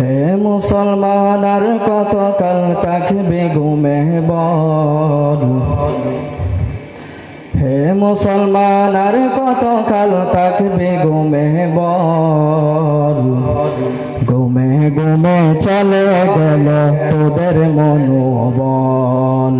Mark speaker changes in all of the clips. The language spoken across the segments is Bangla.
Speaker 1: হে মুসলমান, আর কতকাল থাকবে ঘুমে বল? হে মুসলমান, আর কতকাল থাকবে ঘুমে বল? ঘুমে ঘুমে চলে গেল তোদের মনোবল।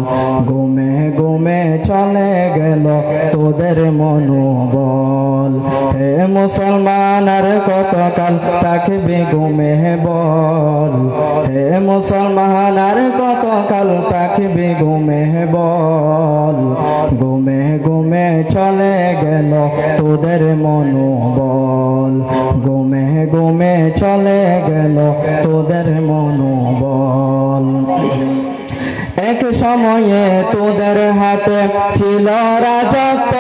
Speaker 1: ঘুমে ঘুমে চলে গেল তোদের মনোবল। হে মুসলমান, আর কতকাল থাকবে ঘুমে বল? হে মুসলমান, আর কতকাল থাকবে ঘুমে বল? ঘুমে ঘুমে চলে গেল তোদের মনোবল। ঘুমে ঘুমে চলে গেল তোদের মনোবল। এক সময়ে তোদের হাতে ছিল রাজত্ব।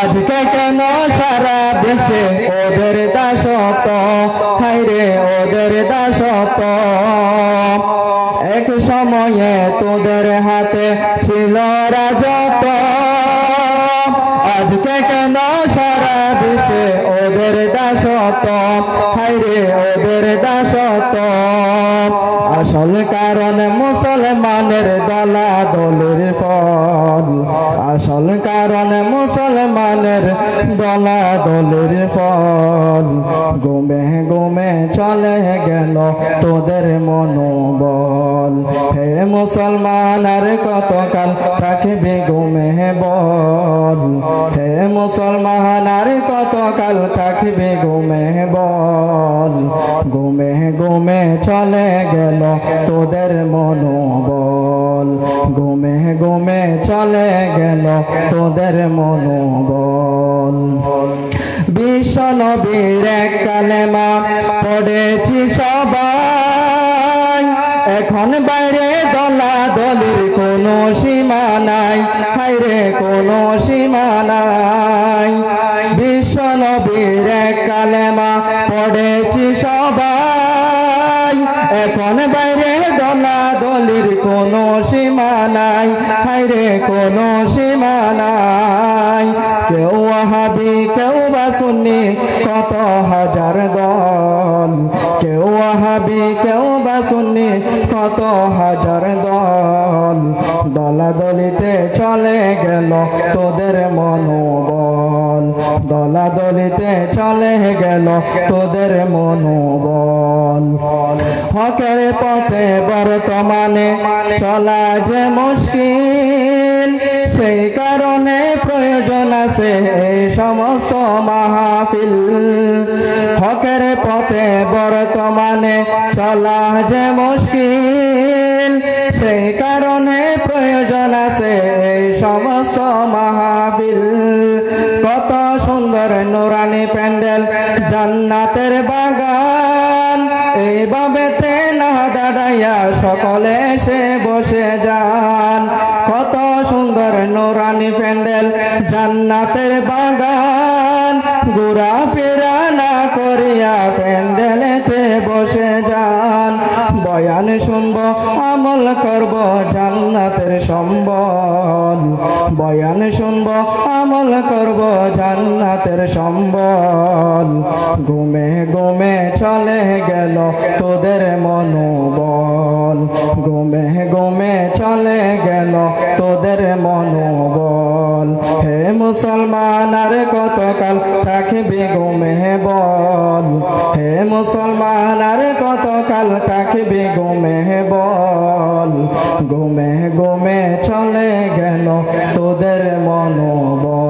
Speaker 1: আজকে কেন সারা দেশে ওদের দাসত্ব? হাইরে ওদের দাসত এক সময়ে তোদের হাতে ছিল রাজত্ব। আজকে কেন সারা দেশে ওদের দাসত্ব? হাইরে ওদের দাসত আসল কারণ মুসলমানের দলা দলের ফল। আসল কারণ মুসলমানের দলা দলের ফল। গোমে গোমে চলে গেল তোদের মনোবল। হে মুসলমান, আর কতকাল থাকবে গোমে বল? মুসলমান আর কতকাল থাকবে গোমে বল? গোমে গোমে চলে গেল তোদের মনোবল। গোমে গোমে চলে গেল তোদের মনোবল। বিশ্ব নবীর কালেমা পড়েছি সবাই। এখন বাইরে দলা দলির কোনো সীমা নাই। হাইরে কোনো এখন বাইরে দলা দলির কোনো সীমা নাই হাইরে কোনো সীমা নাই। কেউ হাবি কেউ বা শুনি কত হাজার দল। কেউ হাবি কেউ বা শুনি কত হাজার দল। দলা দলিতে চলে গেল তোদের মনোবল। দলা দলিতে চলে গেল তোদের মনোবল। হকের পথে বর্তমানে চলা যে মুশকিল, সেই কারণে প্রয়োজন আছে এই সমস্ত মাহফিল। হকের পথে বর্তমানে চলা যে মুশকিল, সেই কারণে প্রয়োজন আছে প্যান্ডেল, জান্নাতের বাগান। এইভাবেতে না দাঁড়াইয়া সকলে এসে বসে যান। কত সুন্দর নুরানি প্যান্ডেল, জান্নাতের বাগান। ঘুরা ফেরা না করিয়া প্যান্ডেলেতে বসে যান। বয়ান শুনব, আমল করব, জান্নাতের সম্বল। বয়ান শুনব আমল করব জান্নাতের সম্বল। ঘুমে ঘুমে চলে গেল তোদের মনোবল। ঘুমে ঘুমে চলে গেল তোদের মনোবল। হে মুসলমান, আর কতকাল থাকবে ঘুমে বল? হে মুসলমান, আর কতকাল থাকবে ঘুমে বল? ঘুমে ঘুমে চলে গেল তোদের মনোবল।